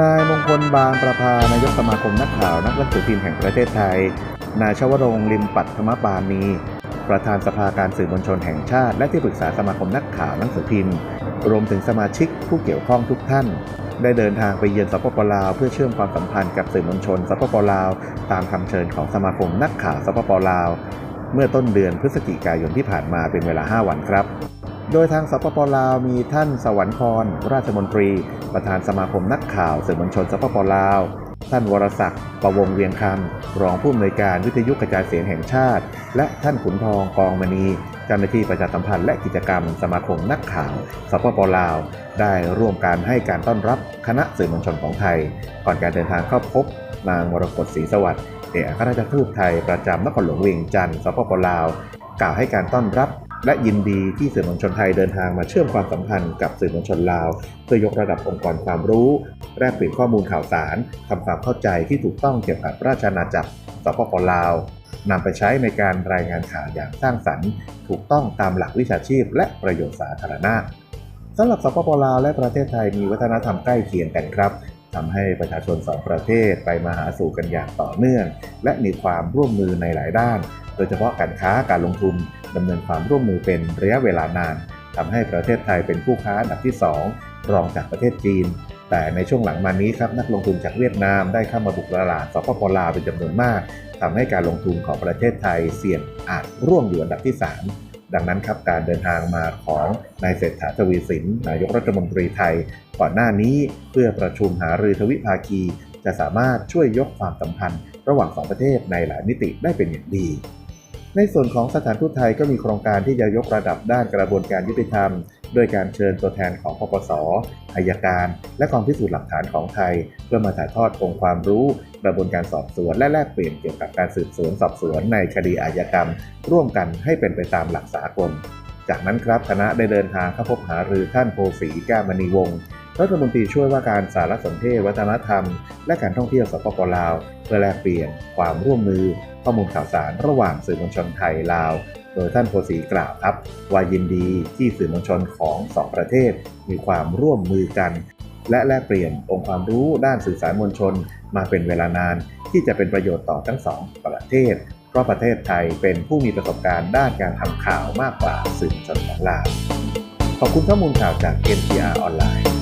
นายมงคลบางประพานายกสมาคมนักข่าวนักหนังสือพิมพ์แห่งประเทศไทย นายชวรงลิมปัตธรรมปานีประธานสภาการสื่อมวลชนแห่งชาติ และที่ปรึกษาสมาคมนักข่าวหนังสือพิมพ์ รวมถึงสมาชิกผู้เกี่ยวข้องทุกท่าน ได้เดินทางไปเยือนสปปลาว เพื่อเชื่อมความสัมพันธ์กับสื่อมวลชนสปปลาว ตามคำเชิญของสมาคมนักข่าวสปปลาว เมื่อต้นเดือนพฤศจิกายนที่ผ่านมาเป็นเวลา 5 วันครับโดยทางสปปลาวมีท่านสวรรครราชมนตรี ประธานสมาคมนักข่าวสื่อมวลชนสปปลาว ท่านวรศักดิ์ประวงเวียงคำรองผู้อำนวยการวิทยุกระจายเสียงแห่งชาติ และท่านขุนทองกองมณีเจ้าหน้าที่ประชาสัมพันธ์และกิจกรรมสมาคมนักข่าวสปปลาว ได้ร่วมการให้การต้อนรับคณะสื่อมวลชนของไทย ก่อนการเดินทางเข้าพบนางมรกตศรีสวัสดิ์เอกอัครราชทูตไทยประจำนครหลวงเวียงจันทร์สปปลาว กล่าวให้การต้อนรับ และยินดีที่สื่อมวลชนไทยเดินทางมาเชื่อมความสัมพันธ์กับสื่อมวลชนลาว เพื่อยกระดับองค์กรความรู้ แลกเปลี่ยนข้อมูลข่าวสารทำความเข้าใจที่ถูกต้องเกี่ยวกับราชอาณาจักรสปปลาวนำไปใช้ในการรายงานข่าวอย่างสร้างสรรค์ ถูกต้องตามหลักวิชาชีพ และประโยชน์สาธารณะสำหรับสปปลาวและประเทศไทยมีวัฒนธรรมใกล้เคียงกันครับ ทำให้ประชาชนสองประเทศไปมาหาสู่กันอย่างต่อเนื่อง และมีความร่วมมือในหลายด้าน โดยเฉพาะการค้าการลงทุนดำเนินความร่วมมือเป็นระยะเวลานานทำให้ประเทศไทยเป็นผู้ค้าอันดับที่ 2 รองจากประเทศจีน แต่ในช่วงหลังมานี้ครับนักลงทุนจากเวียดนามได้เข้ามาบุกตลาดสปปลาวเป็นจำนวนมากทำให้การลงทุนของประเทศไทยเสี่ยงอาจร่วงอยู่อันดับที่ 3 ดังนั้นครับการเดินทางมาของนายเศรษฐาทวีสินนายกรัฐมนตรีไทย ก่อนหน้านี้เพื่อประชุมหารือทวิภาคี จะสามารถช่วยยกความสัมพันธ์ ระหว่างสองประเทศในหลายมิติได้เป็นอย่างดีในส่วนของสถานทูตไทยก็มีโครงการที่จะยกระดับด้านกระบวนการยุติธรรม โดยการเชิญตัวแทนของปปสอายการ และกองพิสูจน์หลักฐานของไทย เพื่อมาถ่ายทอดองค์ความรู้ กระบวนการสอบสวน และแลกเปลี่ยนเกี่ยวกับการสืบสวนสอบสวนในคดีอาญากรรม ร่วมกันให้เป็นไปตามหลักสากล จากนั้นครับคณะได้เดินทางเข้าพบหารือท่านโพสีแก้มณีวงศ์รัฐมนตรีช่วยว่าการสารสนเทศวัฒนธรรม และการท่องเที่ยวสปปลาว เพื่อแลกเปลี่ยนความร่วมมือ ข้อมูลข่าวสารระหว่างสื่อมวลชนไทยลาว โดยท่านโพสีกล่าวครับ ว่ายินดีที่สื่อมวลชนของสองประเทศมีความร่วมมือกัน และแลกเปลี่ยนองค์ความรู้ด้านสื่อสารมวลชน มาเป็นเวลานานที่จะเป็นประโยชน์ต่อทั้งสองประเทศ เพราะประเทศไทยเป็นผู้มีประสบการณ์ด้านการทำข่าวมากกว่าสื่อมวลชนของลาวขอบคุณข้อมูลข่าวจาก NPR ออนไลน์